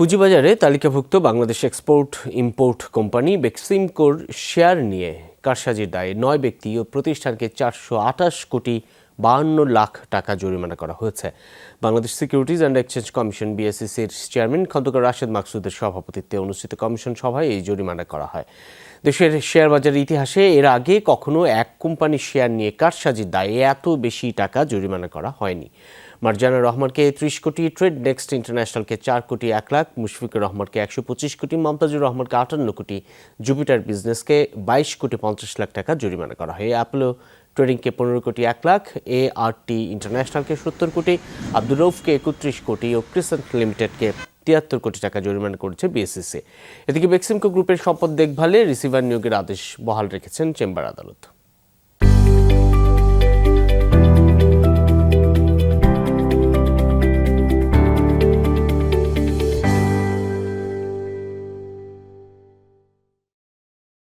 পুঁজিবাজারে তালিকাভুক্ত Bangladesh export import company বেক্সিমকোর শেয়ার নিয়ে কারসাজির দায়ে নয় ব্যক্তি ও প্রতিষ্ঠানকে চারশো আঠাশ কোটি বাহান্ন লাখ টাকা জরিমানা করা হয়েছে। Bangladesh securities and exchange commission বিএসসিসির chairman Khandaker Rashed মাকসুদের সভাপতিত্বে অনুষ্ঠিত কমিশন সভায় এই জরিমানা করা হয়। দেশের শেয়ার বাজারের ইতিহাসে এর আগে কখনো এক কোম্পানির শেয়ার নিয়ে কারসাজির দায়ে এত বেশি টাকা জরিমানা করা হয়নি। মার্জানা রহমানকে ত্রিশ কোটি, ট্রেড নেক্সট ইন্টারন্যাশনালকে চার কোটি, এক লাখ, মুশফিকুর রহমানকে একশো পঁচিশ কোটি, মমতাজুর রহমানকে আটান্ন কোটি, জুপিটার বিজনেসকে বাইশ কোটি পঞ্চাশ লাখ টাকা জরিমানা করা হয়। অ্যাপোলো ট্রেডিংকে পনেরো কোটি এক লাখ এ আর টি ইন্টারন্যাশনালকে সত্তর কোটি, আব্দুর রৌফকে একত্রিশ কোটি ও ক্রিসেন্ট লিমিটেডকে তিয়াত্তর কোটি টাকা জরিমানা করেছে বিএসসিসি এদিকে বেক্সিমকো গ্রুপের সম্পদ দেখভালে রিসিভার নিয়োগের আদেশ বহাল রেখেছেন চেম্বার আদালত।